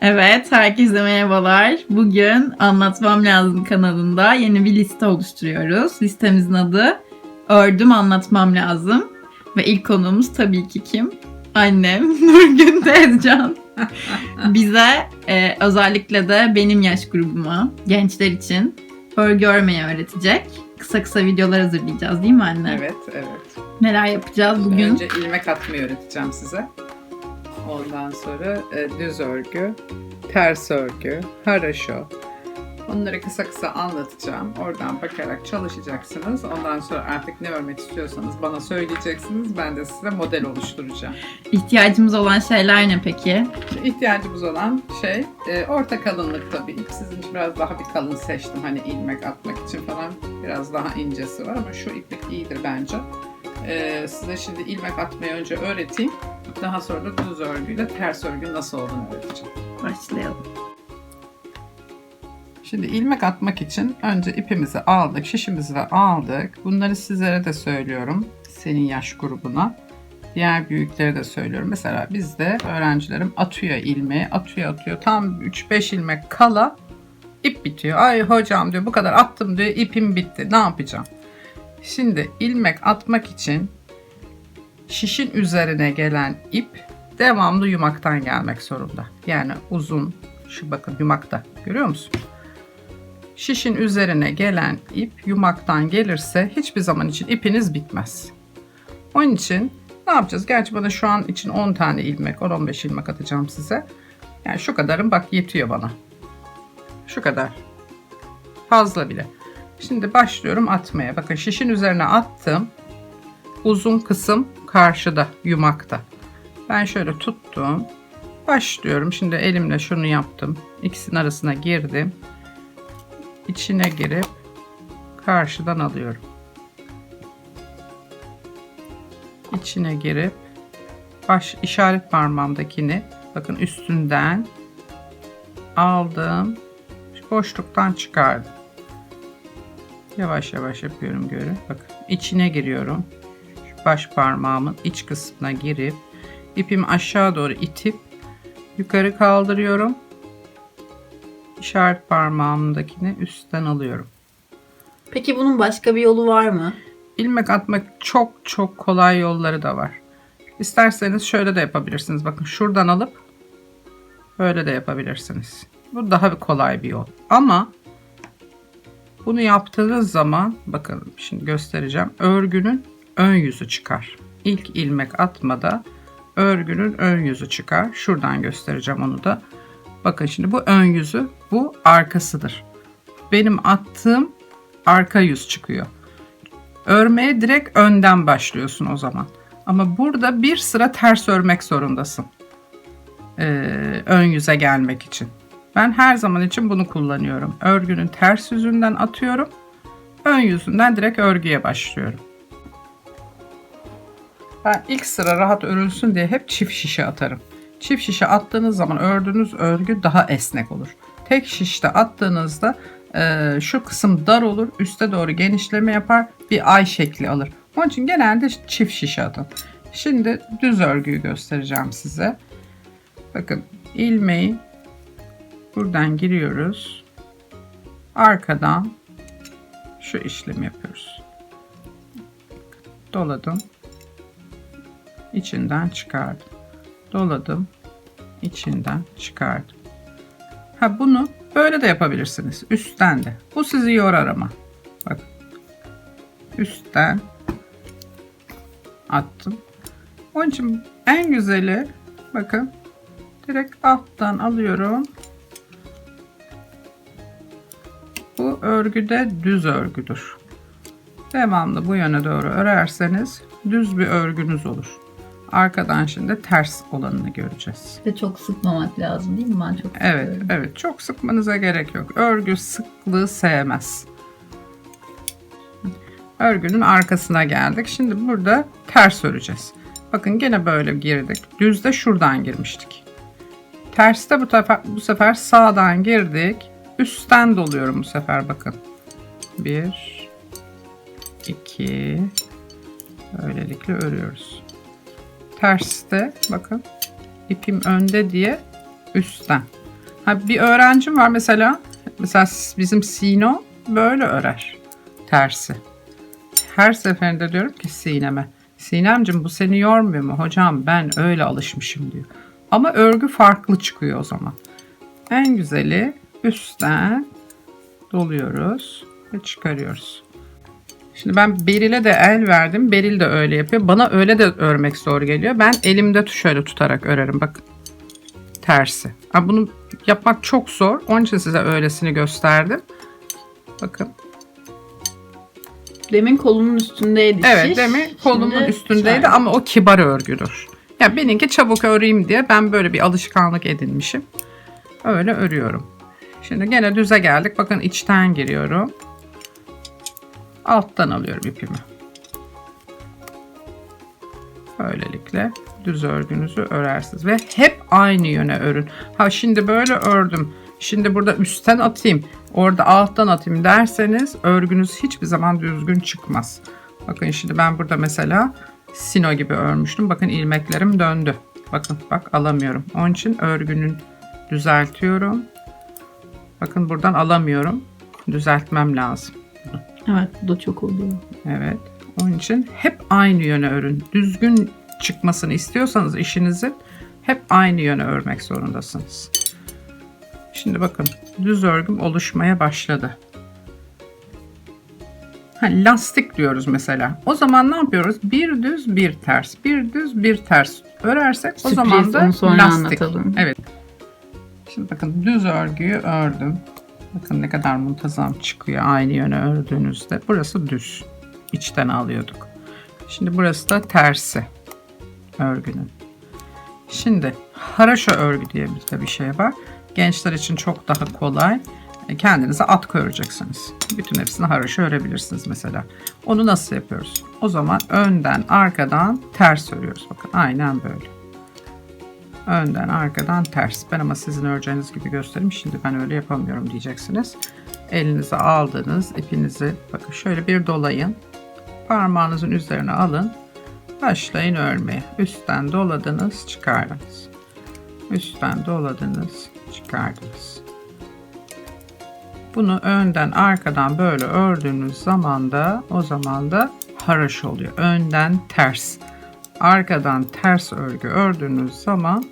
Evet, herkese merhabalar. Bugün Anlatmam Lazım kanalında yeni bir liste oluşturuyoruz. Listemizin adı Ördüm Anlatmam Lazım. Ve ilk konuğumuz tabii ki kim? Annem Nurgün Tezcan. Bize e, özellikle de benim yaş grubuma, gençler için örgü örmeyi öğretecek. Kısa kısa videolar hazırlayacağız değil mi anne? Evet, evet. Neler yapacağız bugün? Önce ilmek atmayı öğreteceğim size. Ondan sonra e, düz örgü, ters örgü, haraşo. Onları kısa kısa anlatacağım. Oradan bakarak çalışacaksınız. Ondan sonra artık ne örmek istiyorsanız bana söyleyeceksiniz. Ben de size model oluşturacağım. İhtiyacımız olan şeyler ne peki? İhtiyacımız olan şey e, orta kalınlık tabii. Sizin için biraz daha bir kalın seçtim. Hani ilmek atmak için falan biraz daha incesi var ama şu iplik iyidir bence. E, size şimdi ilmek atmayı önce öğreteyim. Daha sonra da düz örgüyle ters örgü nasıl olduğunu öğreteceğim. Başlayalım. Şimdi ilmek atmak için önce ipimizi aldık, şişimizi de aldık. Bunları sizlere de söylüyorum. Senin yaş grubuna. Diğer büyüklere de söylüyorum. Mesela bizde öğrencilerim atıyor ilmeği, atıyor atıyor. Tam 3-5 ilmek kala ip bitiyor. Ay hocam diyor bu kadar attım diyor ipim bitti. Ne yapacağım? Şimdi ilmek atmak için şişin üzerine gelen ip devamlı yumaktan gelmek zorunda. Yani uzun, şu bakın yumakta görüyor musun? Şişin üzerine gelen ip yumaktan gelirse hiçbir zaman için ipiniz bitmez. Onun için ne yapacağız? Gerçi bana şu an için 10 tane ilmek, 10-15 ilmek atacağım size. Yani şu kadarım bak yetiyor bana. Şu kadar. Fazla bile. Şimdi başlıyorum atmaya. Bakın şişin üzerine attım. Uzun kısım karşıda, yumakta. Ben şöyle tuttum. Başlıyorum. Şimdi elimle şunu yaptım. İkisinin arasına girdim içine girip karşıdan alıyorum. İçine girip baş işaret parmağımdakini bakın üstünden aldım. Boşluktan çıkardım. Yavaş yavaş yapıyorum göre. Bakın içine giriyorum. Şu baş parmağımın iç kısmına girip ipimi aşağı doğru itip yukarı kaldırıyorum işaret parmağımdakini üstten alıyorum. Peki bunun başka bir yolu var mı? İlmek atmak çok çok kolay yolları da var. İsterseniz şöyle de yapabilirsiniz. Bakın şuradan alıp böyle de yapabilirsiniz. Bu daha bir kolay bir yol. Ama bunu yaptığınız zaman bakın şimdi göstereceğim. Örgünün ön yüzü çıkar. İlk ilmek atmada örgünün ön yüzü çıkar. Şuradan göstereceğim onu da. Bakın şimdi bu ön yüzü, bu arkasıdır. Benim attığım arka yüz çıkıyor. Örmeye direkt önden başlıyorsun o zaman. Ama burada bir sıra ters örmek zorundasın. Ee, ön yüze gelmek için. Ben her zaman için bunu kullanıyorum. Örgünün ters yüzünden atıyorum. Ön yüzünden direkt örgüye başlıyorum. Ben ilk sıra rahat örülsün diye hep çift şişe atarım. Çift şişe attığınız zaman ördüğünüz örgü daha esnek olur. Tek şişte attığınızda e, şu kısım dar olur, üste doğru genişleme yapar, bir ay şekli alır. Onun için genelde çift şişe atın. Şimdi düz örgüyü göstereceğim size. Bakın ilmeği buradan giriyoruz. Arkadan şu işlemi yapıyoruz. Doladım. içinden çıkardım doladım. içinden çıkardım. Ha bunu böyle de yapabilirsiniz. Üstten de. Bu sizi yorar ama. Bak. Üstten attım. Onun için en güzeli bakın direkt alttan alıyorum. Bu örgüde düz örgüdür. Devamlı bu yöne doğru örerseniz düz bir örgünüz olur. Arkadan şimdi ters olanını göreceğiz. Ve çok sıkmamak lazım değil mi? Ben çok Evet, sıkıyorum. evet. Çok sıkmanıza gerek yok. Örgü sıklığı sevmez. Örgünün arkasına geldik. Şimdi burada ters öreceğiz. Bakın gene böyle girdik. Düzde şuradan girmiştik. Terste bu sefer, bu sefer sağdan girdik. Üstten doluyorum bu sefer bakın. Bir, iki, böylelikle örüyoruz. Terste bakın ipim önde diye üstten. Ha, bir öğrencim var mesela. Mesela bizim Sino böyle örer. Tersi. Her seferinde diyorum ki Sinem'e. Sinemcim bu seni yormuyor mu? Hocam ben öyle alışmışım diyor. Ama örgü farklı çıkıyor o zaman. En güzeli üstten doluyoruz ve çıkarıyoruz. Şimdi ben Beril'e de el verdim. Beril de öyle yapıyor. Bana öyle de örmek zor geliyor. Ben elimde şöyle tutarak örerim. Bakın. Tersi. Ha, bunu yapmak çok zor. Onun için size öylesini gösterdim. Bakın. Demin kolumun üstündeydi Evet şiş. demin kolumun Şimdi üstündeydi şöyle. ama o kibar örgüdür. Ya benimki çabuk öreyim diye ben böyle bir alışkanlık edinmişim. Öyle örüyorum. Şimdi gene düze geldik. Bakın içten giriyorum. Alttan alıyorum ipimi. Böylelikle düz örgünüzü örersiniz ve hep aynı yöne örün. Ha şimdi böyle ördüm. Şimdi burada üstten atayım, orada alttan atayım derseniz örgünüz hiçbir zaman düzgün çıkmaz. Bakın şimdi ben burada mesela sino gibi örmüştüm. Bakın ilmeklerim döndü. Bakın bak alamıyorum. Onun için örgünün düzeltiyorum. Bakın buradan alamıyorum. Düzeltmem lazım. Evet bu da çok oluyor. Evet. Onun için hep aynı yöne örün. Düzgün çıkmasını istiyorsanız işinizin hep aynı yöne örmek zorundasınız. Şimdi bakın düz örgüm oluşmaya başladı. Ha, lastik diyoruz mesela. O zaman ne yapıyoruz? Bir düz bir ters. Bir düz bir ters örersek o Sürpriz, zaman da lastik. anlatalım. Evet. Şimdi bakın düz örgüyü ördüm. Bakın ne kadar muntazam çıkıyor aynı yöne ördüğünüzde. Burası düz. İçten alıyorduk. Şimdi burası da tersi örgünün. Şimdi haraşo örgü diye bir bir şey var. Gençler için çok daha kolay. E, Kendinize atkı öreceksiniz. Bütün hepsini haraşo örebilirsiniz mesela. Onu nasıl yapıyoruz? O zaman önden arkadan ters örüyoruz. Bakın aynen böyle. Önden arkadan ters. Ben ama sizin öreceğiniz gibi göstereyim. Şimdi ben öyle yapamıyorum diyeceksiniz. Elinize aldığınız ipinizi bakın şöyle bir dolayın. Parmağınızın üzerine alın. Başlayın örmeye. Üstten doladınız, çıkardınız. Üstten doladınız, çıkardınız. Bunu önden arkadan böyle ördüğünüz zaman da o zaman da haraş oluyor. Önden ters. Arkadan ters örgü ördüğünüz zaman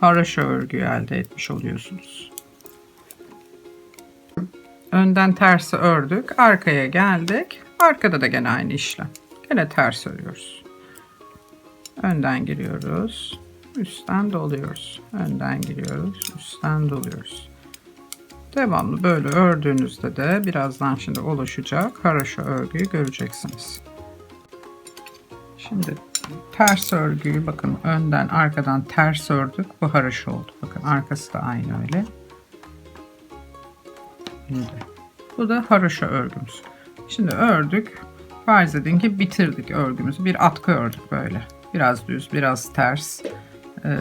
haraşo örgü elde etmiş oluyorsunuz. Önden tersi ördük. Arkaya geldik. Arkada da gene aynı işlem. Gene ters örüyoruz. Önden giriyoruz. Üstten doluyoruz. Önden giriyoruz. Üstten doluyoruz. Devamlı böyle ördüğünüzde de birazdan şimdi oluşacak haraşo örgüyü göreceksiniz. Şimdi ters örgüyü bakın önden arkadan ters ördük. Bu haraşo oldu. Bakın arkası da aynı öyle. Şimdi bu da haraşo örgümüz. Şimdi ördük. Farz edin ki bitirdik örgümüzü. Bir atkı ördük böyle. Biraz düz, biraz ters. Ee,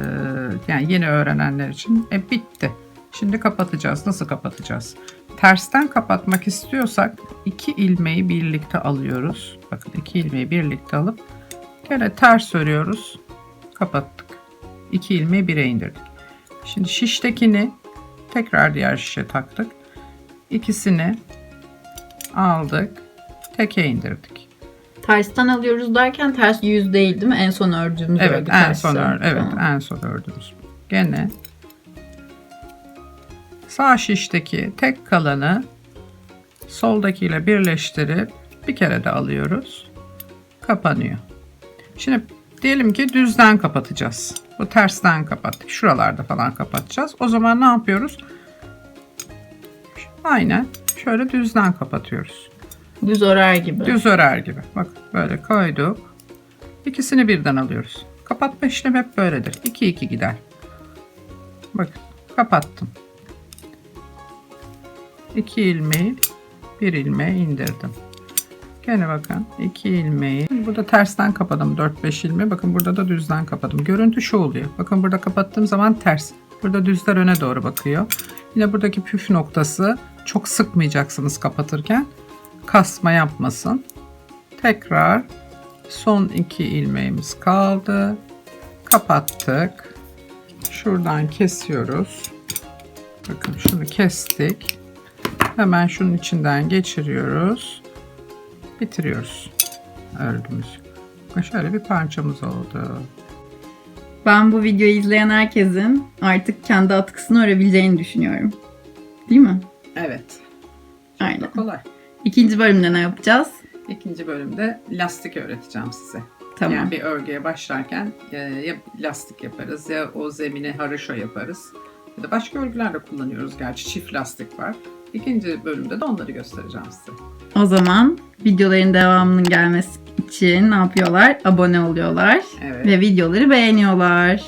yani yeni öğrenenler için e, bitti. Şimdi kapatacağız. Nasıl kapatacağız? Tersten kapatmak istiyorsak iki ilmeği birlikte alıyoruz. Bakın iki ilmeği birlikte alıp gene ters örüyoruz. Kapattık. İki ilmeği bire indirdik. Şimdi şiştekini tekrar diğer şişe taktık. İkisini aldık. Teke indirdik. Tersten alıyoruz derken ters yüz değil değil mi? En son ördüğümüz Evet örgü en tersi son ör, evet Tamam. en son ördüğümüz. Gene sağ şişteki tek kalanı soldakiyle birleştirip bir kere de alıyoruz. Kapanıyor. Şimdi diyelim ki düzden kapatacağız. Bu tersten kapattık. Şuralarda falan kapatacağız. O zaman ne yapıyoruz? Aynen şöyle düzden kapatıyoruz. Düz örer gibi. Düz örer gibi. Bak böyle koyduk. İkisini birden alıyoruz. Kapatma işlemi hep böyledir. 2 2 gider. Bak kapattım. 2 ilmeği bir ilmeğe indirdim. Gene bakın 2 ilmeği. Burada tersten kapadım 4-5 ilmeği. Bakın burada da düzden kapadım. Görüntü şu oluyor. Bakın burada kapattığım zaman ters. Burada düzler öne doğru bakıyor. Yine buradaki püf noktası çok sıkmayacaksınız kapatırken kasma yapmasın. Tekrar son iki ilmeğimiz kaldı. Kapattık. Şuradan kesiyoruz. Bakın şunu kestik. Hemen şunun içinden geçiriyoruz. Bitiriyoruz örgümüzü. Bakın şöyle bir parçamız oldu. Ben bu videoyu izleyen herkesin artık kendi atkısını örebileceğini düşünüyorum. Değil mi? Evet. Aynen. Kolay. İkinci bölümde ne yapacağız? İkinci bölümde lastik öğreteceğim size. Tamam. Yani bir örgüye başlarken e, ya lastik yaparız ya o zemine haroşo yaparız. Ya da başka örgülerde kullanıyoruz gerçi çift lastik var. İkinci bölümde de onları göstereceğim size. O zaman videoların devamının gelmesi için ne yapıyorlar? Abone oluyorlar Evet. ve videoları beğeniyorlar.